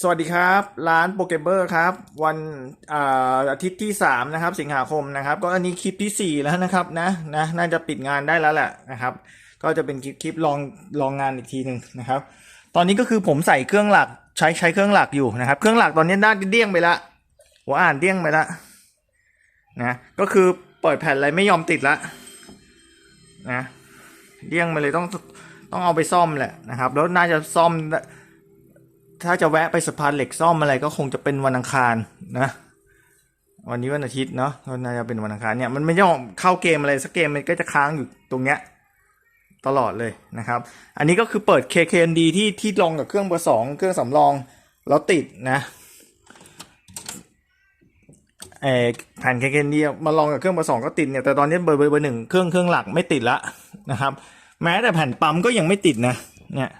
สวัสดีครับ ร้านโปเกเบอร์ครับ วันอาอาทิตย์ที่ 3 นะครับ สิงหาคมนะครับ ก็อันนี้คลิปที่ 4 แล้วนะครับนะนะน่าจะปิดงานได้แล้วแหละนะครับ ก็จะเป็นคลิปคลิปลองลองงานอีกทีหนึ่งนะครับ ตอนนี้ก็คือผมใส่เครื่องหลักใช้ใช้เครื่องหลักอยู่นะครับ เครื่องหลักตอนนี้ด้านเดี้ยงไปละหัวอ่านเดี้ยงไปละนะก็คือเปิดแผ่นอะไรไม่ยอมติดละนะเดี้ยงไปเลยต้องต้องเอาไปซ่อมแหละนะครับ แล้วน่าจะซ่อม ถ้าจะแวะไปสะพานเหล็กซ่อมอะไรก็คงจะเป็นวันอังคารนะ วันนี้วันอาทิตย์เนาะก็น่าจะเป็นวันอังคารเนี่ยมันไม่ยอมเข้าเกมอะไรสักเกมมันก็จะค้างอยู่ตรงเนี้ยตลอดเลยนะครับ อันนี้ก็คือเปิด KKND ที่ที่ลองกับเครื่องเบอร์สองเครื่องสำรองแล้วติดนะเอแผ่น KKND มาลองกับเครื่องเบอร์สองก็ติดเนี่ยแต่ตอนนี้เบอร์เบอร์เบอร์หนึ่งเครื่องเครื่องหลักไม่ติดละนะครับ แม้แต่แผ่นปั๊มก็ยังไม่ติดนะ เนี่ย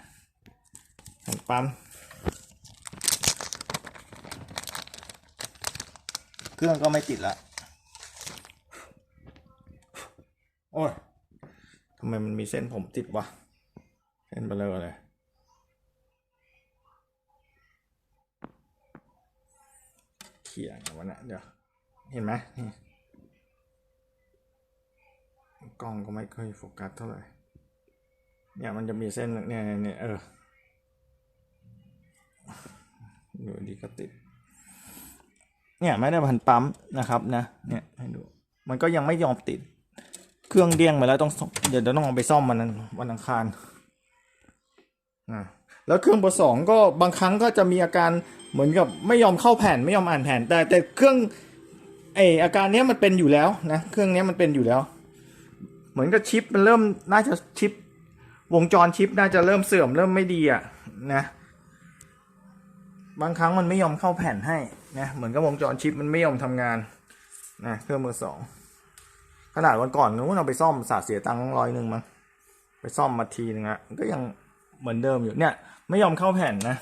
แผ่นปั๊ม เครื่องก็ไม่ติดละโอ้ยทำไมมันมีเส้นผมติดวะ เส้นเบลอเลย เขี่ยงวันนะเดี๋ยว เห็นไหมนี่กล้องก็ไม่ค่อยโฟกัสเท่าไหร่ เนี่ยมันจะมีเส้นเนี่ยเนี่ยเนี่ยเอออยู่ดีก็ติด เนี่ยไม่ได้พันปั๊มนะครับนะเนี่ยให้ดูมันก็ยังไม่ยอมติด เครื่องเดี้ยงไปแล้วต้องเดี๋ยวเดี๋ยวต้องเอาไปซ่อมมันวันอังคารนะแล้วเครื่องเบอร์สองก็บางครั้งก็จะมีอาการเหมือนกับไม่ยอมเข้าแผ่นไม่ยอมอ่านแผ่น แต่แต่เครื่องไออาการเนี้ยมันเป็นอยู่แล้วนะเครื่องเนี้ยมันเป็นอยู่แล้ว เหมือนกับชิปมันเริ่มน่าจะชิป วงจรชิปน่าจะเริ่มเสื่อมเริ่มไม่ดีอะนะ บางครั้งมันไม่ยอมเข้าแผ่นให้นะเหมือนกับวงจรชิปมันไม่ยอมทำงานนะเครื่องมือสองขนาดวันก่อนนู้นเอาไปซ่อมสาเสียตังค์ร้อยหนึ่งมั้งไปซ่อมมาทีนึงอะก็ยังเหมือนเดิมอยู่เนี่ย ไม่ยอมเข้าแผ่นนะ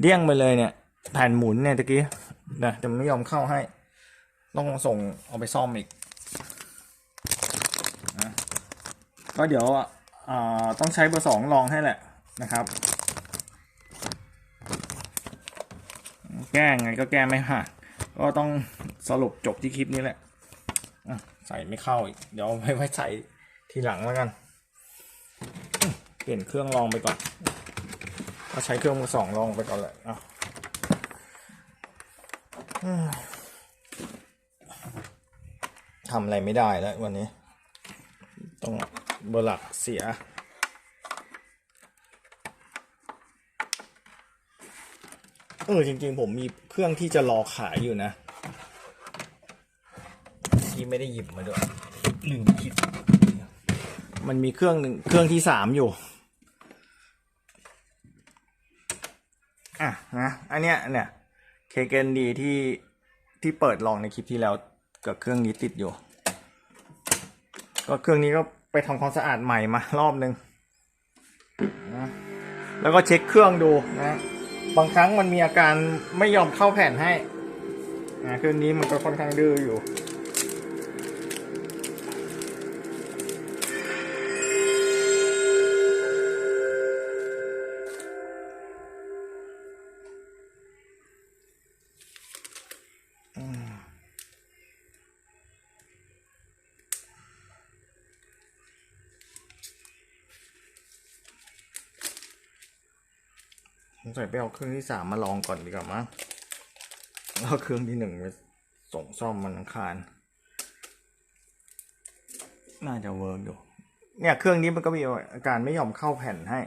เดี้ยงไปเลยเนี่ย แผ่นหมุนเนี่ยตะกี้นะแต่ไม่ยอมเข้าให้ ต้องส่งเอาไปซ่อมอีกนะก็เดี๋ยวอ่าต้องใช้เบอร์สองลองให้แหละนะครับ แก้ไงก็แก้ไม่ห่างก็ต้องสรุปจบที่คลิปนี้แหละใส่ไม่เข้าอีก เดี๋ยวไว้ไว้ใส่ทีหลังแล้วกัน เปลี่ยนเครื่องลองไปก่อน ก็ใช้เครื่องมือสองลองไปก่อนเลยอะอืมทำอะไรไม่ได้แล้ววันนี้ ต้องเบอร์หลักเสีย เออจริง ๆ ผมมีเครื่องที่จะรอขายอยู่นะ ที่ไม่ได้หยิบมาด้วยลืมคิด มันมีเครื่องหนึ่งเครื่องที่สามอยู่ อะนะอันเนี้ยเนี่ยเคเกนดีที่ที่เปิดลองในคลิปที่แล้วกับเครื่องนี้ติดอยู่ ก็เครื่องนี้ก็ไปทำความสะอาดใหม่มารอบนึงนะแล้วก็เช็คเครื่องดูนะ บางครั้งมันมีอาการไม่ยอมเข้าแผ่นให้นะเครื่องนี้มันก็ค่อนข้างดื้ออยู่ งสัยไปเอาเครื่องที่สามมาลองก่อนดีกว่ามั้งแล้วเครื่องที่หนึ่งไปส่งซ่อมมันอังคาร น่าจะเวิร์กอยู่ เนี่ยเครื่องนี้มันก็มีอาการไม่ยอมเข้าแผ่นให้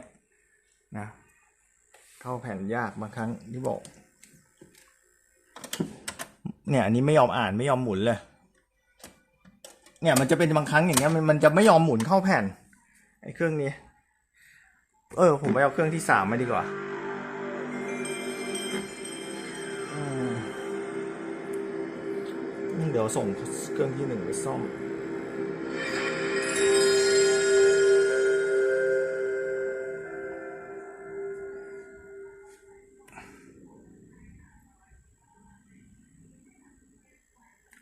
นะ เข้าแผ่นยากบางครั้งที่บอก เนี่ยอันนี้ไม่ยอมอ่านไม่ยอมหมุนเลย เนี่ยมันจะเป็นบางครั้งอย่างเงี้ยมันมันจะไม่ยอมหมุนเข้าแผ่นไอ้เครื่องนี้ เออ ผมไปเอาเครื่องที่สามมาดีกว่า ดี๋ยวส่งเครื่องที่หนึ่งไปซ่อม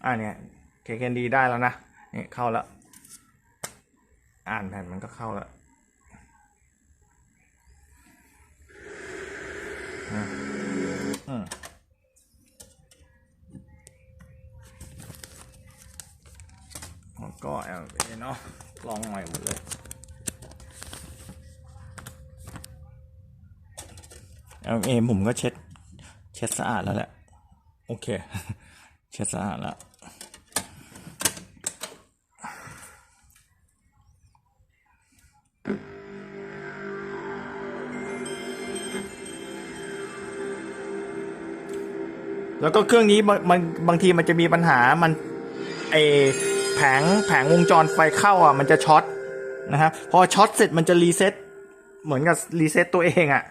อ่าเนี่ยเคเคนดีได้แล้วนะนี่เข้าแล้ว อ่านแผ่นมันก็เข้าแล้วอะ เนาะลองใหม่หมดเลย เอาเอผมก็เช็ด เช็ดสะอาดแล้วแหละ โอเค เช็ดสะอาดแล้วแล้วก็เครื่องนี้บางมันบางทีมันจะมีปัญหา มันไอแผงแผงวงจรไฟเข้าอะ มันจะช็อตนะครับ พอช็อตเสร็จมันจะรีเซ็ตเหมือนกับรีเซ็ตตัวเองอะ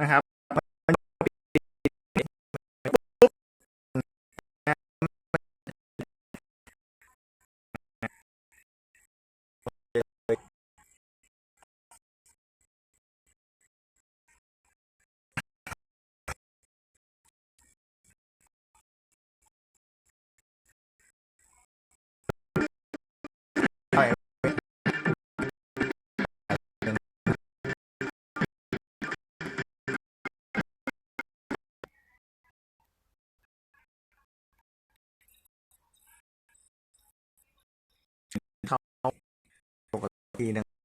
นะครับ ทีหนึง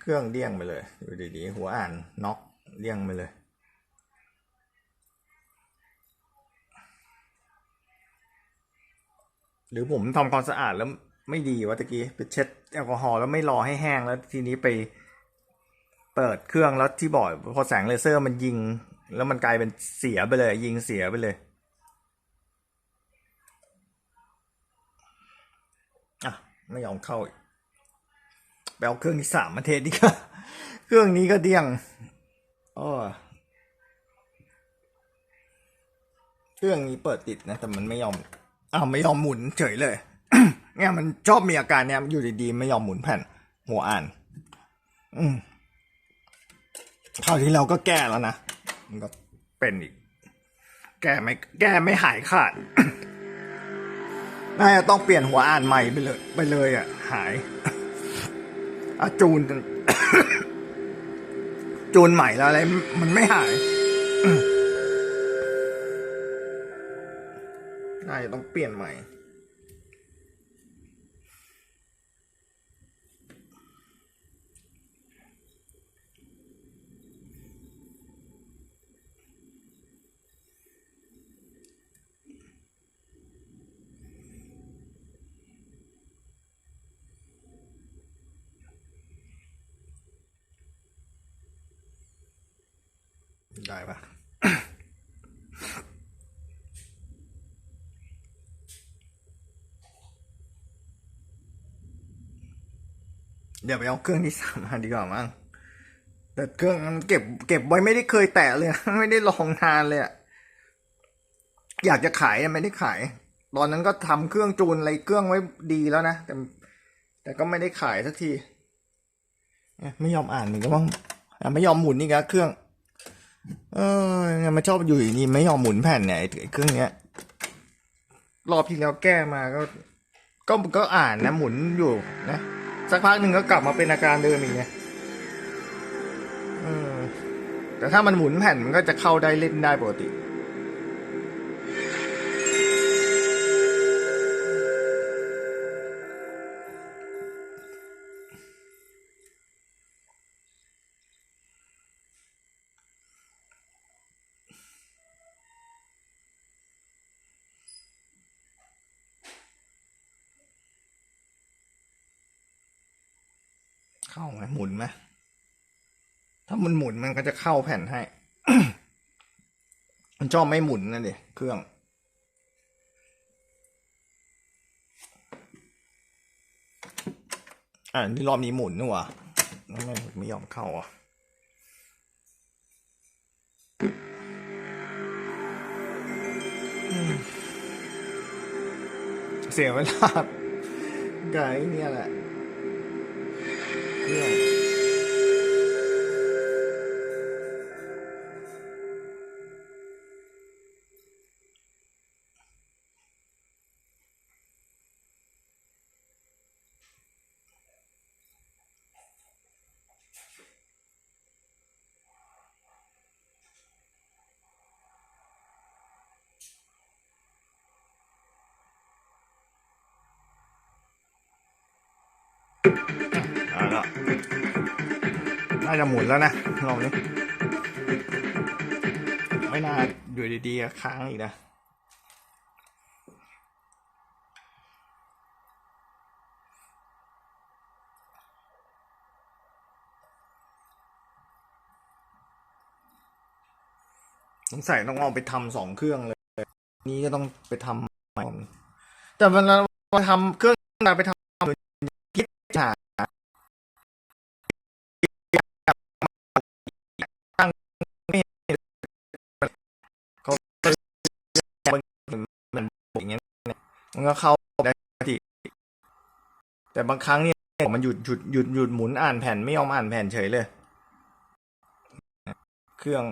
เครื่องเดี้ยงไปเลย อยู่ดีๆ หัวอ่านน็อกเดี้ยงไปเลยหรือผมทำความสะอาดแล้วไม่ดีวะตะกี้ไปเช็ดแอลกอฮอล์แล้วไม่รอให้แห้งแล้วทีนี้ไปเปิดเครื่องแล้วที่บ่อร์ดพอแสงเลเซอร์มันยิง แล้วมันกลายเป็นเสียไปเลย ยิงเสียไปเลยอะไม่ยอมเข้าอีก ไปเอาเครื่องที่สามมาเทสดีกว่าเครื่องนี้ก็เดียงอ้อเครื่องนี้เปิดติดนะ แต่มันไม่ยอมอ้าวไม่ยอมหมุนเฉยเลย เนี่ยมันชอบมีอาการเนี่ยอยู่ดีๆไม่ยอมหมุนแผ่น หัวอ่าน อืมคราวที่เราก็แก้แล้วนะ มันก็เป็นอีก แก้ไม่แก้ไม่หายขาดน่าจะต้องเปลี่ยนหัวอ่านใหม่ไปเลย ไปเลยอะ หาย อะจูน จูนใหม่แล้วอะไร มันไม่หายน่าจะต้องเปลี่ยนใหม่ ได้ปะเดี๋ยวไปเอาเครื่องที่สามมาดีกว่ามั้งแต่เครื่องมันเก็บ เก็บไว้ไม่ได้เคยแตะเลย ไม่ได้ลองนานเลยอะอยากจะขายไม่ได้ขาย ตอนนั้นก็ทำเครื่องจูนอะไรเครื่องไว้ดีแล้วนะ แต่ แต่ก็ไม่ได้ขายสักที ไม่ยอมอ่านมันก็บ้างไม่ยอมหมุนนี่กะเครื่อง เออเนี่ยมันชอบอยู่อย่างนี้ไม่ยอมหมุนแผ่นเนี่ยไอ้เครื่องเนี้ย รอบที่แล้วแก้มาก็ ก็ก็อ่านนะหมุนอยู่นะสักพักหนึ่งก็กลับมาเป็นอาการเดิมอีกไงเออแต่ถ้ามันหมุนแผ่นมันก็จะเข้าได้เล่นได้ปกติ เข้าไหมหมุนไหมถ้ามันหมุนมันก็จะเข้าแผ่นให้ มันชอบไม่หมุนนะเด็เครื่องอ่านี่รอบนี้หมุนนี่หว่าแล้วไม่ไม่ยอมเข้าอะเสียเวลาไก่เนี่ยแหละ tượng Thank you. น่าจะหมุนแล้วนะลองนี้ไม่น่าอยู่ดีๆค้างอีกนะสงสัยต้องเอาไปทำสองเครื่องเลย นี้ก็ต้องไปทำใหม่แต่เวลาเราทำเครื่องเราไปทำหรือคิดหาตั้งไม่เห็นเขามันเหมือนอย่างเงี้ย มันก็เข้าได้ทีแต่บางครั้งเนี่ยมันหยุดหยุดหยุดหยุดหมุนอ่านแผ่นไม่ยอมอ่านแผ่นเฉยเลย เครื่อง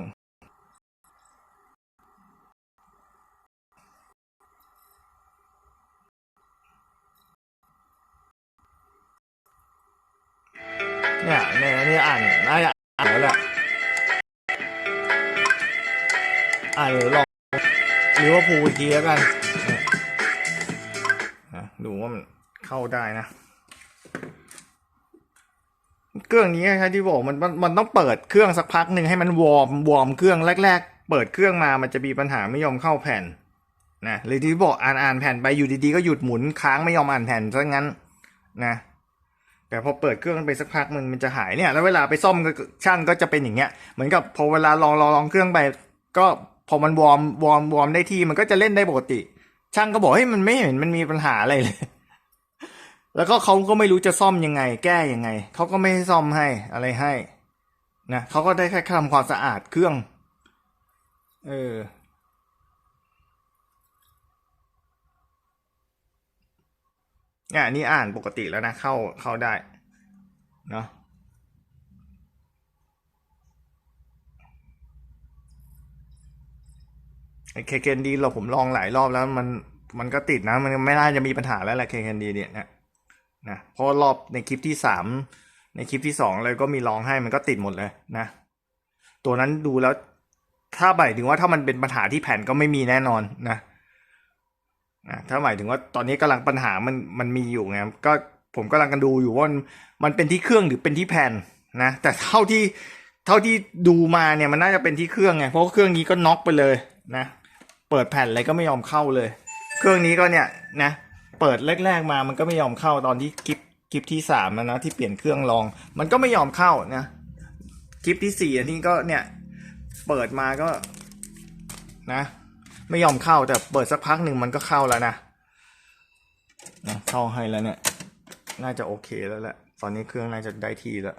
เนี่ยเนี่ยนี่อ่านน่าจะอ่านแล้วแหละอ่านหรือลองหรือว่าพูลอีกทีแล้วกัน ดูว่ามันเข้าได้นะ เครื่องนี้ครับที่บอกมันมันต้องเปิดเครื่องสักพักหนึ่งให้มันวอร์มวอร์มเครื่องแรก ๆ เปิดเครื่องมามันจะมีปัญหาไม่ยอมเข้าแผ่นนะหรือที่บอกอ่านอ่านแผ่นไปอยู่ดีๆก็หยุดหมุนค้างไม่ยอมอ่านแผ่นซะงั้นนะแต่พอเปิดเครื่องไปสักพักมันมันจะหายเนี่ย แล้วเวลาไปซ่อมก็ช่างก็จะเป็นอย่างเงี้ยเหมือนกับพอเวลาลองลองลองเครื่องไป ก็พอมันวอร์มวอร์มวอร์มได้ที่มันก็จะเล่นได้ปกติ ช่างก็บอกเฮ้ยมันไม่เห็นมันมีปัญหาอะไรเลย แล้วก็เขาก็ไม่รู้จะซ่อมยังไง แก้ยังไงเขาก็ไม่ให้ซ่อมให้อะไรให้นะเขาก็ได้แค่ทำความสะอาดเครื่อง เออเนี่ยนนี้อ่านปกติแล้วนะ เข้าเข้าได้ เนาะไอ เคเคนดีเราผมลองหลายรอบแล้วมันมันก็ติดนะ มันไม่น่าจะมีปัญหาแล้วแหละเคเคนดีเนี่ยนะนะเพราะรอบในคลิปที่สามในคลิปที่สองเลยก็มีลองให้มันก็ติดหมดเลยนะ ตัวนั้นดูแล้ว ถ้าหมายถึงว่าถ้ามันเป็นปัญหาที่แผ่นก็ไม่มีแน่นอนนะนะถ้าหมายถึงว่าตอนนี้กำลังปัญหามันมันมีอยู่ไงก็ผมกำลังกันดูอยู่ว่ามันเป็นที่เครื่องหรือเป็นที่แผ่นนะแต่เท่าที่เท่าที่ดูมาเนี่ยมันน่าจะเป็นที่เครื่องไงเพราะเครื่องนี้ก็น็อกไปเลยนะ เปิดแผ่นอะไรก็ไม่ยอมเข้าเลย เครื่องนี้ก็เนี่ยนะ เปิดแรกๆมามันก็ไม่ยอมเข้าตอนที่คลิปคลิปที่สามนะนะที่เปลี่ยนเครื่องลอง มันก็ไม่ยอมเข้านะคลิปที่สี่อันนี้ก็เนี่ย เปิดมาก็ นะ ไม่ยอมเข้าแต่เปิดสักพักหนึ่งมันก็เข้าแล้วนะนะเข้าให้แล้วเนี่ย น่าจะโอเคแล้วแหละตอนนี้เครื่องน่าจะได้ทีแล้ว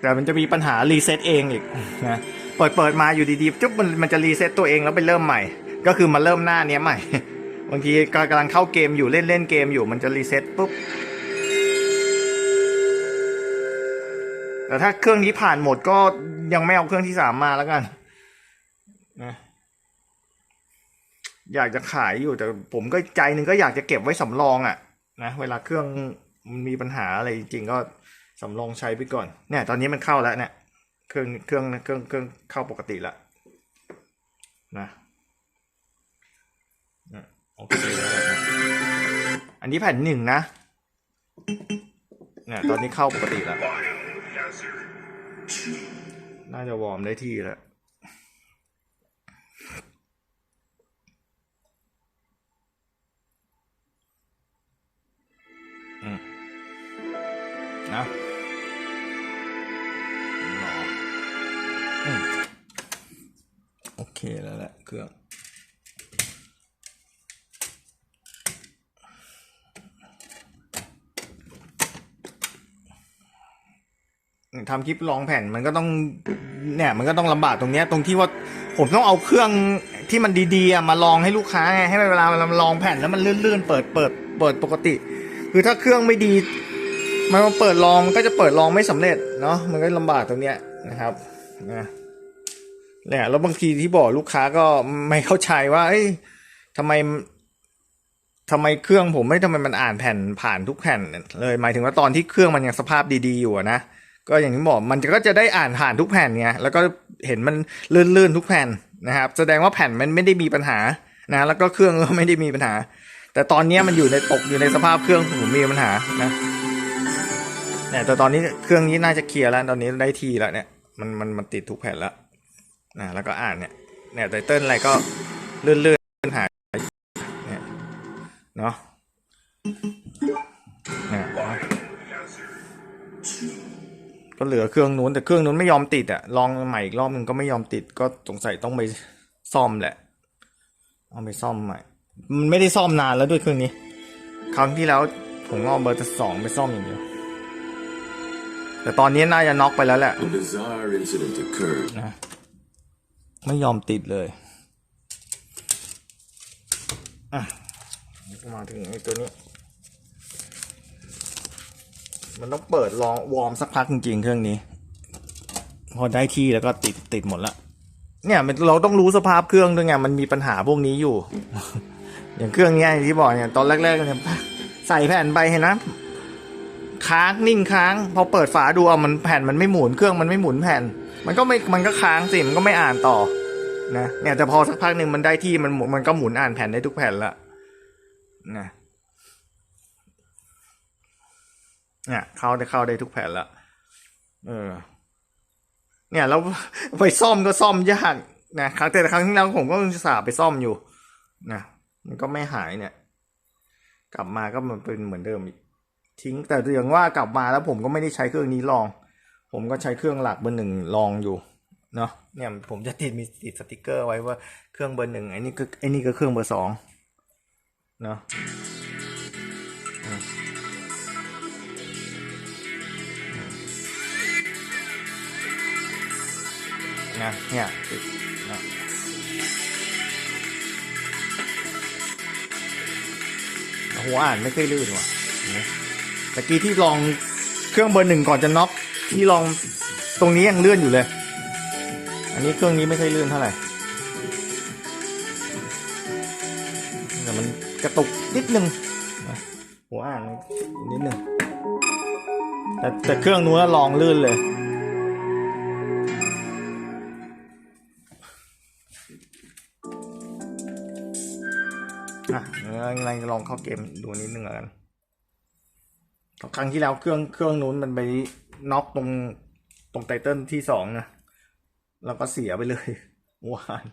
แต่มันจะมีปัญหารีเซ็ตเองอีกนะเปิดเปิดมาอยู่ดีๆจุ๊บมันมันจะรีเซ็ตตัวเองแล้วไปเริ่มใหม่ ก็คือมาเริ่มหน้าเนี้ยใหม่ บางทีกำลังเข้าเกมอยู่เล่นเล่นเกมอยู่มันจะรีเซ็ตปุ๊บแต่ถ้าเครื่องนี้ผ่านหมดก็ยังไม่เอาเครื่องที่สามมาแล้วกันนะอยากจะขายอยู่แต่ผมก็ใจหนึ่งก็อยากจะเก็บไว้สำรองอะ่ะนะเวลาเครื่องมันมีปัญหาอะไรจริงๆก็ สำรองใช้ไปก่อน เนี่ย ตอนนี้มันเข้าแล้วเนี่ย เครื่อง เครื่อง เครื่อง เครื่องเข้าปกติแล้วนะนะ โอเค อันนี้แผ่นหนึ่งนะ เนี่ย ตอนนี้เข้าปกติแล้ว น่าจะวอร์มได้ที่แล้ว เคแล้วแหละเครื่องทำคลิปลองแผ่นมันก็ต้องเนี่ยมันก็ต้องลำบากตรงเนี้ยตรงที่ว่าผมต้องเอาเครื่องที่มันดีๆมาลองให้ลูกค้าไงให้เวลาเวลามันลองแผ่นแล้วมันลื่นๆเปิดเปิดเปิดปกติ คือถ้าเครื่องไม่ดี มันมาเปิดลองมันก็จะเปิดลองไม่สำเร็จเนาะมันก็ลำบากตรงเนี้ยนะครับนะ เนี่ยแล้วบางทีที่บอกลูกค้าก็ไม่เข้าใจว่า เอ้ยทำไมทำไมเครื่องผมไม่ทำไมมันอ่านแผ่นผ่านทุกแผ่นเลยหมายถึงว่าตอนที่เครื่องมันยังสภาพดีๆอยู่นะก็อย่างที่บอกมันก็จะได้อ่านผ่านทุกแผ่นไงแล้วก็เห็นมันลื่นๆทุกแผ่นนะครับ แสดงว่าแผ่นมันไม่ได้มีปัญหานะแล้วก็เครื่องก็ไม่ได้มีปัญหา แต่ตอนนี้มันอยู่ในตกอยู่ในสภาพเครื่องผมมีปัญหานะเนี่ยแต่ตอนนี้เครื่องนี้น่าจะเคลียร์แล้ว ตอนนี้ได้ทีแล้วเนี่ยมันมันมันติดทุกแผ่นแล้ว นะแล้วก็อ่านเนี่ยเนี่ยไตเติ้ลอะไรก็เลื่อนเลื่อนหายเนี่ยเนาะเนี่ยก็เหลือเครื่องนู้นแต่เครื่องนู้นไม่ยอมติดอะลองใหม่อีกรอบหนึ่งก็ไม่ยอมติดก็สงสัยต้องไปซ่อมแหละเอาไปซ่อมใหม่ มันไม่ได้ซ่อมนานแล้วด้วยเครื่องนี้ ครั้งที่แล้วผมเอาเบอร์สองไปซ่อมอย่างเดียว แต่ตอนนี้น่าจะน็อกไปแล้วแหละ A bizarre incident occurred. นะ ไม่ยอมติดเลย อะมาถึงไอ้ตัวนี้ มันต้องเปิดลองวอร์มสักพักจริงๆเครื่องนี้ พอได้ที่แล้วก็ติดติดหมดละ เนี่ยมันเราต้องรู้สภาพเครื่องด้วยไงมันมีปัญหาพวกนี้อยู่ อย่างเครื่องเนี้ยอย่างที่บอกเนี่ยตอนแรกๆเนี่ยใส่แผ่นไปเห็นนะค้างนิ่งค้าง พอเปิดฝาดูเอามันแผ่นมันไม่หมุนเครื่องมันไม่หมุนแผ่น มันก็ไม่มันก็ค้างสิมันก็ไม่อ่านต่อนะเนี่ยแต่พอสักพักหนึ่งมันได้ที่มันมันก็หมุนอ่านแผ่นได้ทุกแผ่นละนะเนี่ยเข้าได้เข้าได้ทุกแผ่นละเออเนี่ยแล้วไปซ่อมก็ซ่อมยากนะครั้งแต่ครั้งที่แล้วผมก็อุตสาห์ไปซ่อมอยู่นะมันก็ไม่หายเนี่ย กลับมาก็มันเป็นเหมือนเดิมอีกทิ้งแต่อย่างว่ากลับมาแล้วผมก็ไม่ได้ใช้เครื่องนี้ลอง ผมก็ใช้เครื่องหลักเบอร์หนึ่งลองอยู่เนาะเนี่ยผมจะติดมีติดสติกเกอร์ไว้ว่าเครื่องเบอร์หนึ่งไอ้นี่ก็ไอ้นี่ก็เครื่องเบอร์สองเนาะอืมนะเนี่ยติดนะหัวอ่านไม่เคยลื่นว่ะตะกี้ที่ลองเครื่องเบอร์หนึ่งก่อนจะน็อก ที่ลองตรงนี้ยังเลื่อนอยู่เลย อันนี้เครื่องนี้ไม่ค่อยลื่อนเท่าไหร่ แต่มันกระตุกนิดนึงหัวอ่านนิดนึงแต่แต่เครื่องนู้นลองลื่นเลย อะเดี๋ยวเราลองเข้าเกมดูนิดนึงแล้วกัน ครั้งที่แล้วเครื่องเครื่องนู้นมันไปน็อกตรงตรงไตเติลที่สองนะ แล้วก็เสียไปเลยเมื่อวาน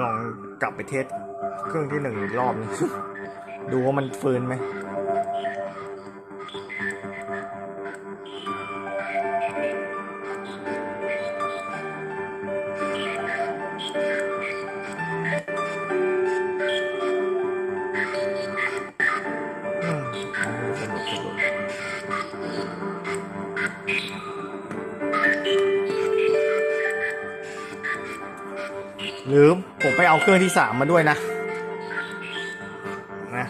ลองกลับไปเทสเครื่องที่หนึ่งอีกรอบนึงดูว่ามันฟื้นไหม เครื่องที่สามมาด้วยนะนะ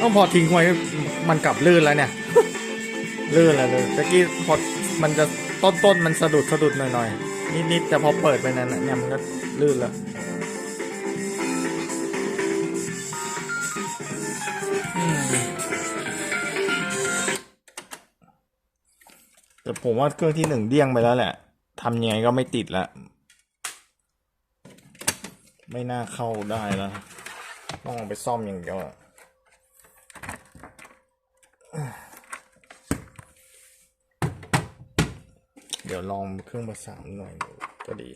ต้องพอทิ้งไว้มันกลับลื่นแล้วเนี่ย ลื่นแล้วเลยตะกี้พอมันจะต้นต้นมันสะดุดสะดุดหน่อยๆนิดๆแต่พอเปิดไปนั้นเนี่ยมันก็ลื่นแล้วแต่ผมว่าเครื่องที่หนึ่งเดี้ยงไปแล้วแหละทำยังไงก็ไม่ติดละไม่น่าเข้าได้แล้วต้องไปซ่อมอย่างเดียวอะ ดี๋ยวลองเครื่องประสานหน่อยก็ดี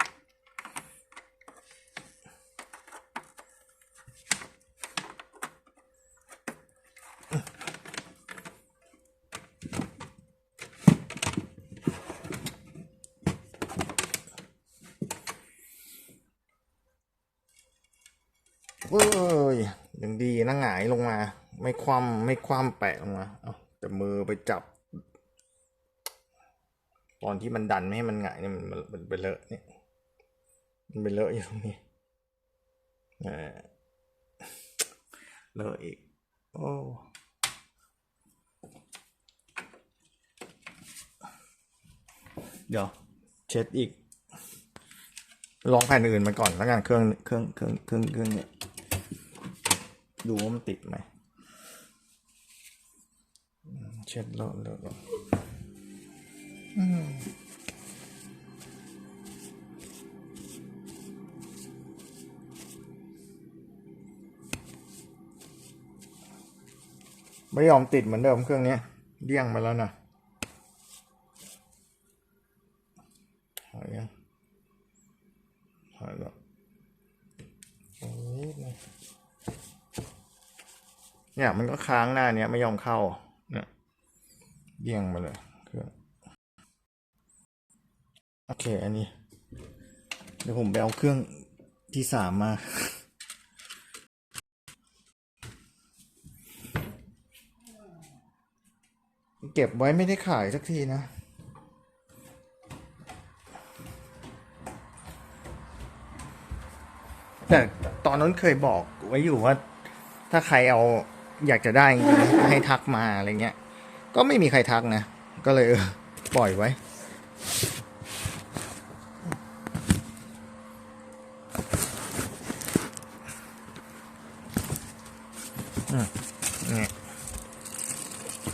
เว้ยยังดีนะหงายลงมา ไม่คว่ำไม่คว่ำแปะลงมา เอาแต่มือไปจับ ตอนที่มันดันไม่ให้มันหงายเนี่ยมันมันมันไปเลอะเนี่ย มันไปเลอะอยู่ตรงนี้เออเลอะอีก โอ้เดี๋ยว เช็ดอีก ลองแผ่นอื่นมาก่อนแล้วกันเครื่องเครื่องเครื่องเครื่องเครื่องเนี่ยดูว่ามันติดไหมเช็ดเลอะเลอะ ไม่ยอมติดเหมือนเดิมเครื่องนี้เดี้ยงไปแล้วนะหายยังหายแล้วโอ้ยนะเนี่ยมันก็ค้างหน้าเนี้ยไม่ยอมเข้าเนี่ยเดี้ยงมาเลย โอเค อันนี้ เดี๋ยวผมไปเอาเครื่องที่สามมา เก็บไว้ไม่ได้ขายสักทีนะ แต่ตอนนั้นเคยบอกไว้อยู่ว่า ถ้าใครเอาอยากจะได้ให้ทักมาอะไรเงี้ย ก็ไม่มีใครทักนะ ก็เลยปล่อยไว้ อืมนี่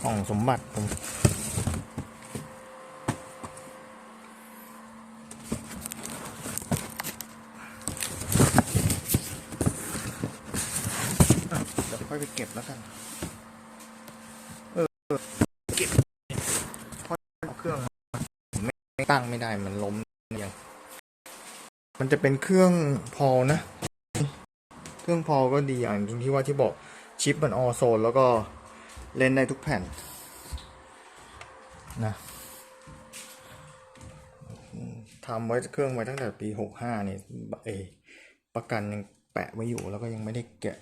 กล่องสมบัติผม อะเดี๋ยว ค่อยไปเก็บแล้วกัน เออ เก็บค่อยเอาเครื่องไม่ตั้งไม่ได้มันล้มอยังมันจะเป็นเครื่องพอลนะ เครื่องพอลก็ดีอย่างจริงที่ว่าที่บอกชิปมันออโซนแล้วก็เล่นได้ทุกแผ่นนะทำไว้เครื่องไว้ตั้งแต่ปีหกห้านี่เอยประกันยังแปะไว้อยู่แล้วก็ยังไม่ได้แกะ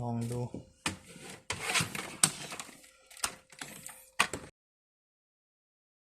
ลองดู